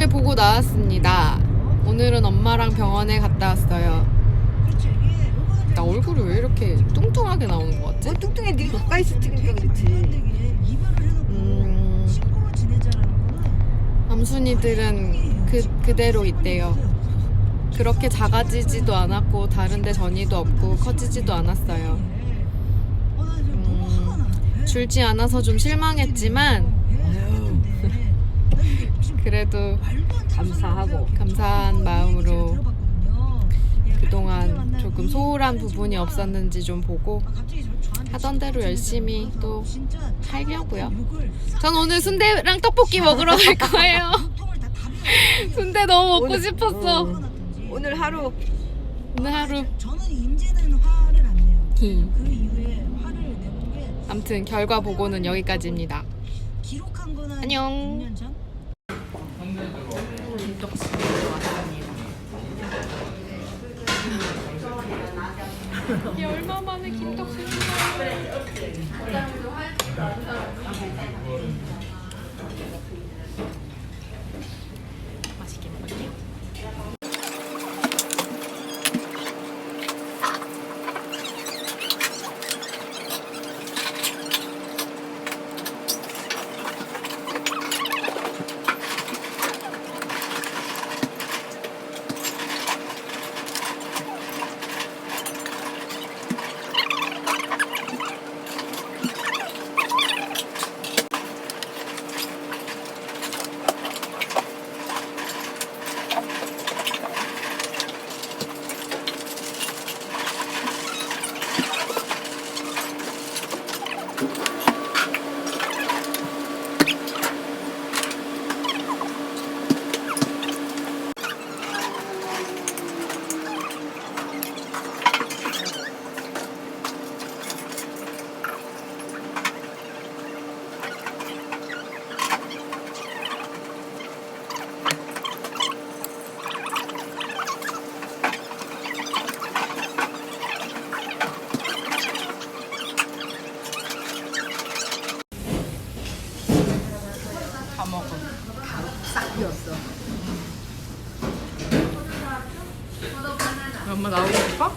아기를 보고 나왔습니다. 오늘은 엄마랑 병원에 갔다 왔어요. 나 얼굴이 왜 이렇게 뚱뚱하게 나오는 것 같지? 뭐 뚱뚱해 네가 가까이서 찍으니까 그렇지 음, 암순이들은 그, 그대로 있대요. 그렇게 작아지지도 않았고 다른데 전이도 없고 커지지도 않았어요. 음, 줄지 않아서 좀 실망했지만 그래도 감사하고 감사한 마음으로 그동안 조금 소홀한 부분이 없었는지 좀 보고 하던 대로 열심히 또 살려고요. 전 오늘 순대랑 떡볶이 먹으러 갈 거예요. 순대 너무 먹고 오늘- 싶었어. 어. 오늘 하루 오늘 하루. 저는 임제는 화를 안 내요. 히. 그 이후에 화를 내본 게 아무튼 결과 보고는 여기까지입니다. 기록 한 거는 한 안녕. 6년 전? 이게 얼마 만에 김떡순인가요? 다 먹어. 싹 비었어 엄마 나오고 싶어?